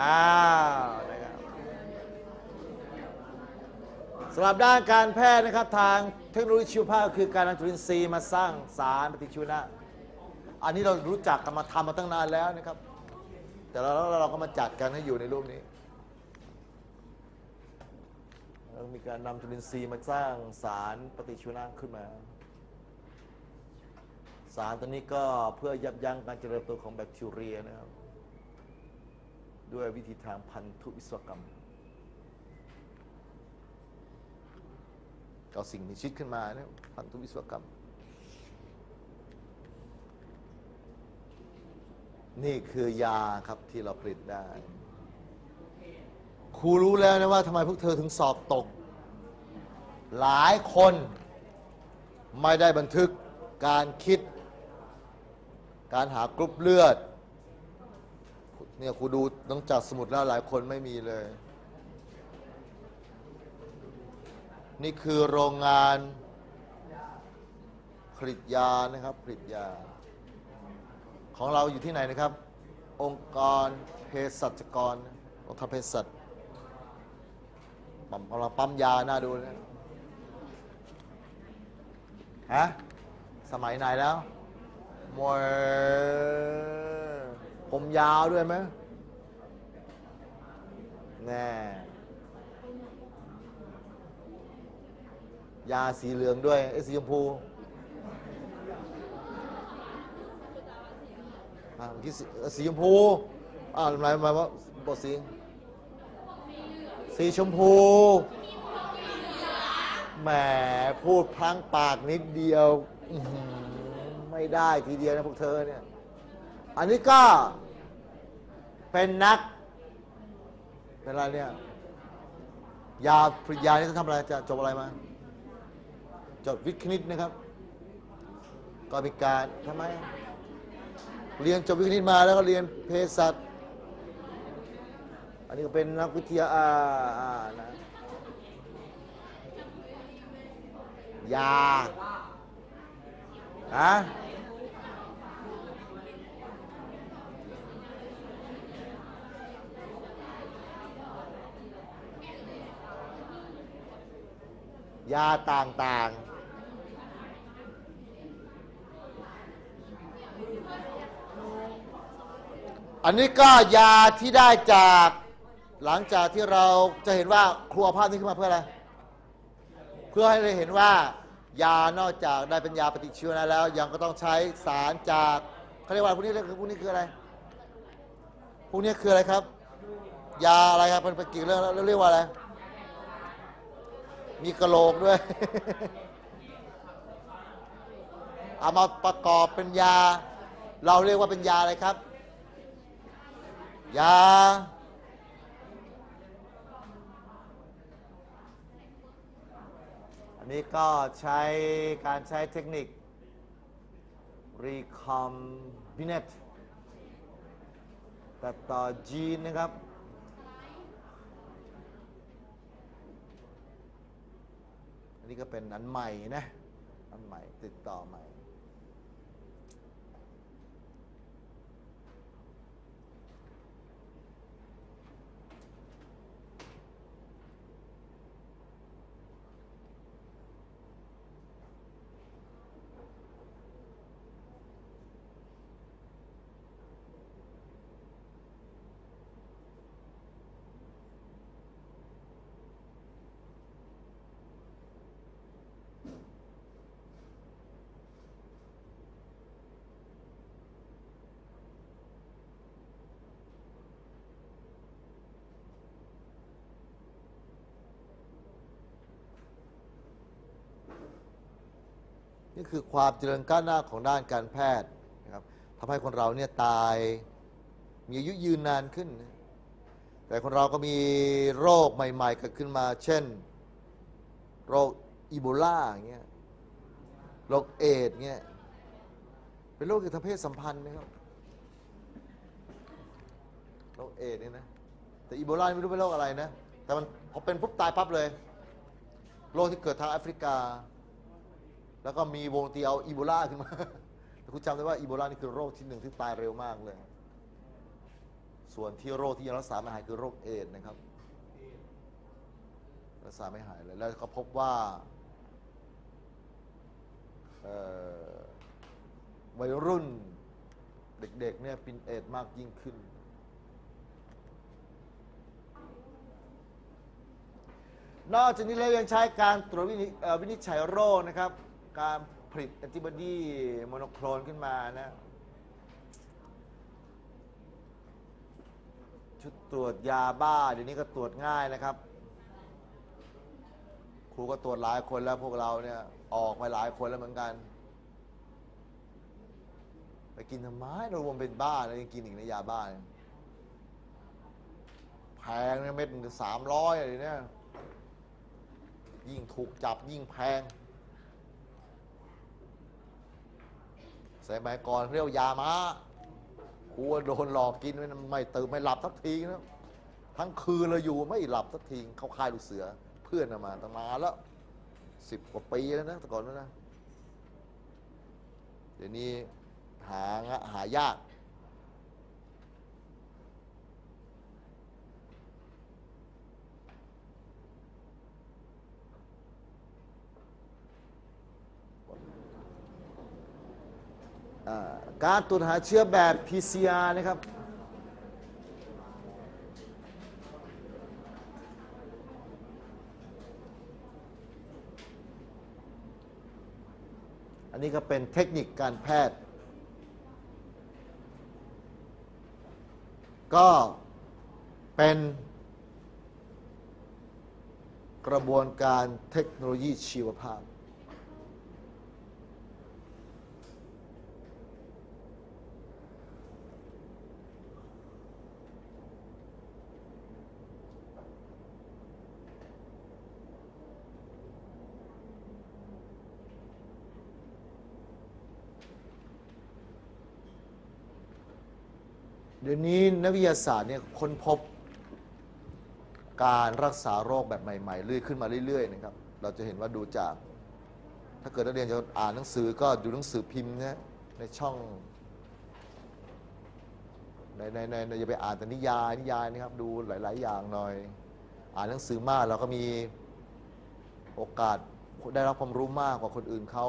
อ้าวนะครับสำหรับด้านการแพทย์นะครับทางเทคโนโลยีชีวภาพคือการนำจุลินทรีย์มาสร้างสารปฏิชีวนะ อันนี้เรารู้จักกันมาทำมาตั้งนานแล้วนะครับ แต่เราเราก็มาจัดกันให้อยู่ในรูปนี้เรามีการนำจุลินทรีย์มาสร้างสารปฏิชีวนะขึ้นมา สารตัวนี้ก็เพื่อยับยั้งการเจริญเติบโตของแบคทีเรียนะครับ ด้วยวิธีทางพันธุวิศวกรรมเอาสิ่งมีชีวิตขึ้นมาเนี่ยพันธุวิศวกรรม นี่คือยาครับที่เราผลิตได้ ครูรู้แล้วนะว่าทำไมพวกเธอถึงสอบตก หลายคนไม่ได้บันทึกการคิด การหากรุ๊ปเลือด เนี่ยครูดูต้องจากสมุดแล้วหลายคนไม่มีเลย นี่คือโรงงานผลิตยานะครับผลิตยา ของเราอยู่ที่ไหนนะครับ องค์กรเภสัชกรองค์การเภสัชปั๊มกำลังปั๊มยาน่าดูนะฮะสมัยไหนแล้วมวย ผมยาวด้วยไหมแน่ยาสีเหลืองด้วยไอ้สีชมพูอ่าเมื่อกี้สีสีชมพูอ่าหมายหมายว่าบอกสีสีชมพูแหมพูดพลั้งปากนิดเดียวอื้อหือไม่ได้ทีเดียวนะพวกเธอเนี่ย อันนี้ก็เป็นนัก เป็นอะไรเนี่ย ยาผลิตยานี่จะทำอะไรจะจบอะไรมา จบวิทย์คณิตนะครับ ก็มีการทำไม เรียนจบวิทย์คณิตมาแล้วก็เรียนเภสัชอันนี้ก็เป็นนักวิทยาอ่าอ่านะยาฮะ ยาต่างๆ อันนี้ก็ยาที่ได้จากหลังจากที่เราจะเห็นว่าครูเอาภาพนี้ขึ้นมาเพื่ออะไร เพื่อให้เราเห็นว่ายานอกจากได้เป็นยาปฏิชีวนะแล้ว ยังก็ต้องใช้สารจากเขาเรียกว่าพวกนี้เรียกพวกนี้คืออะไรพวกนี้คืออะไรครับ ยาอะไรครับเป็นป็นกี่เรื่องแล้วเรียกว่าอะไร มีกระโหลกด้วย เอามาประกอบเป็นยา เราเรียกว่าเป็นยาอะไรครับ ยา อันนี้ก็ใช้การใช้เทคนิค recombinate ตัดต่อจีนนะครับ อันนี้ ก็เป็นอันใหม่นะอันใหม่ติดต่อใหม่ นี่คือความเจริญก้าวหน้าของด้านการแพทย์นะครับทำให้คนเราเนี่ยตายมีอายุยืนนานขึ้น แต่คนเราก็มีโรคใหม่ ๆ เกิดขึ้นมา เช่น โรคอีโบลาอย่างเงี้ยโรคเอดเงี้ยเป็นโรคเกี่ยวกับเพศสัมพันธ์นะครับโรคเอดเนี่ยนะแต่อีโบลาไม่รู้เป็นโรคอะไรนะ แต่มันพอเป็นปุ๊บตายปั๊บเลย โรคที่เกิดทางแอฟริกา แล้วก็มีวงตีเอาอีโบลาขึ้นมาแต่คุณจำได้ว่าอีโบลานี่คือโรคที่หนึ่งที่ตายเร็วมากเลย ส่วนที่โรคที่ยังรักษาไม่หายคือโรคเอดนะครับ รักษาไม่หายเลย แล้วก็พบว่าวัยรุ่นเด็กๆเนี่ยเป็นเอดมากยิ่งขึ้น นอกจากนี้แล้วยังใช้การตรวจวินิจฉัยโรคนะครับ การผลิตแอนติบอดีโมโนโคลนขึ้นมานะ ชุดตรวจยาบ้าเดี๋ยวนี้ก็ตรวจง่ายนะครับ ครูก็ตรวจหลายคนแล้วพวกเราเนี่ยออกมาหลายคนแล้วเหมือนกัน ไปกินทำไมเราวมเป็นบ้าแล้วยังกินอีกในะยาบ้าเนี่ยแพงเนี่ยเม็ดสามร้อยอะไรเนี่ยยิ่งถูกจับยิ่งแพง สมัยก่อนเรียกว่ายามาครัวโดนหลอกกินไม่ไม่ตื่นไม่หลับสักทีนะทั้งคืนเราอยู่ไม่หลับสักทีเข้าค่ายลูกเสือเพื่อนมาตั้งมาแล้วสิบกว่าปีแล้วนะแต่ก่อนนั้นนะเดี๋ยวนี้หาหายาก การตรวจหาเชื้อแบบ PCR นะครับ อันนี้ก็เป็นเทคนิคการแพทย์ ก็เป็นกระบวนการเทคโนโลยีชีวภาพ เดี๋ยวนี้นักวิทยาศาสตร์เนี่ยค้นพบการรักษาโรคแบบใหม่ๆเรื่อยขึ้นมาเรื่อยๆนะครับ เราจะเห็นว่าดูจาก ถ้าเกิดนักเรียนจะอ่านหนังสือก็ดูหนังสือพิมพ์นะในช่องในในในในอย่าไปอ่านแต่นิยายนิยายนะครับ ดูหลาย ๆ อย่างหน่อย อ่านหนังสือมากเราก็มีโอกาสได้รับความรู้มากกว่าคนอื่นเขา